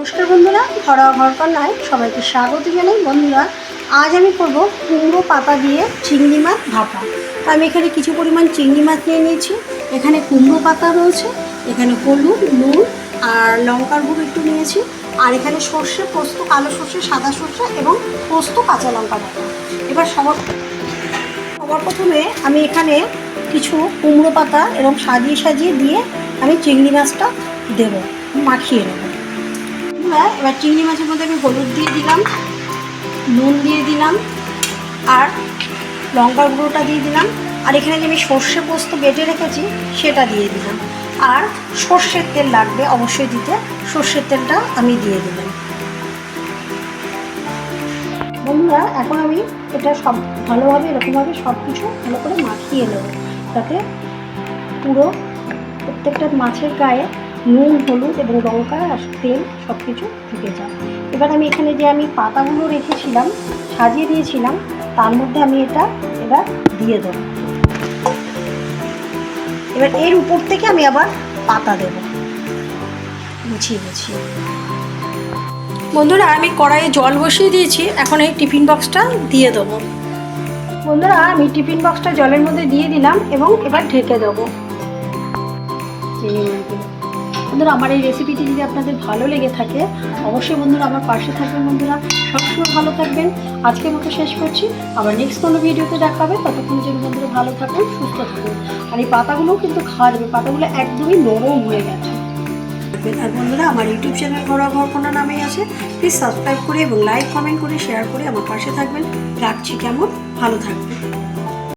নমস্কার বন্ধুরা ঘরোয়া ঘর কন্যায় সবাইকে স্বাগত জানাই। বন্ধুরা, আজ আমি করব কুমড়ো পাতা দিয়ে চিংড়ি মাছ ভাপা। তো আমি এখানে কিছু পরিমাণ চিংড়ি মাছ নিয়ে নিয়েছি। এখানে কুমড়ো পাতা রয়েছে, এখানে হলুদ, নুন আর লঙ্কার গুঁড়ো একটু নিয়েছি। আর এখানে সর্ষে পোস্ত, কালো সর্ষে, সাদা সর্ষে এবং পোস্ত, কাঁচা লঙ্কা এবার সবার সবার প্রথমে আমি এখানে কিছু কুমড়ো পাতা এরকম সাজিয়ে সাজিয়ে দিয়ে আমি চিংড়ি মাছটা দেবো, মাখিয়ে নেব। বন্ধুরা, এবার চিংড়ি মাছের মধ্যে আমি হলুদ দিয়ে দিলাম নুন দিয়ে দিলাম আর লঙ্কার গুঁড়োটা দিয়ে দিলাম। আর এখানে যে আমি সর্ষে পোস্ত বেটে রেখেছি সেটা দিয়ে দিলাম। আর সর্ষের তেল লাগবে অবশ্যই দিতে সর্ষের তেলটা আমি দিয়ে দিলাম। বন্ধুরা এখন আমি এটা সব ভালোভাবে এরকমভাবে সব কিছু ভালো করে মাখিয়ে নেব। যাতে পুরো প্রত্যেকটা মাছের গায়ে নুন হলুদ এবং লঙ্কা আর তেল সব কিছু ঢুকে যায়। এবার আমি এখানে যে আমি পাতাগুলো রেখেছিলাম সাজিয়ে দিয়েছিলাম তার মধ্যে আমি এটা এবার দিয়ে দেবো। এবার এর উপর থেকে আমি আবার পাতা দেব। গুছিয়ে গুছিয়ে বন্ধুরা আমি কড়াইয়ে জল বসিয়ে দিয়েছি। এখন এই টিফিন বক্সটা দিয়ে দেবো। বন্ধুরা আমি টিফিন বক্সটা জলের মধ্যে দিয়ে দিলাম এবং এবার ঢেকে দেবো। বন্ধুরা, আমার এই রেসিপিটি যদি আপনাদের ভালো লেগে থাকে, অবশ্যই বন্ধুরা আমার পাশে থাকবেন বন্ধুরা। সবসময় ভালো থাকবেন। আজকের মতো শেষ করছি। আবার নেক্সট কোনো ভিডিওতে দেখা হবে। ততক্ষণ জন্য বন্ধুরা ভালো থাকুন, সুস্থ থাকুন। আর এই পাতাগুলোও কিন্তু খাওয়া যাবে পাতাগুলো একদমই নরম হয়ে গেছে। আর বন্ধুরা, আমার ইউটিউব চ্যানেল ঘরোয়া ঘরকোনা নামেই আছে। প্লিজ সাবস্ক্রাইব করে এবং লাইক কমেন্ট করে শেয়ার করে আমার পাশে থাকবেন। রাখছি কেমন? ভালো থাকবেন।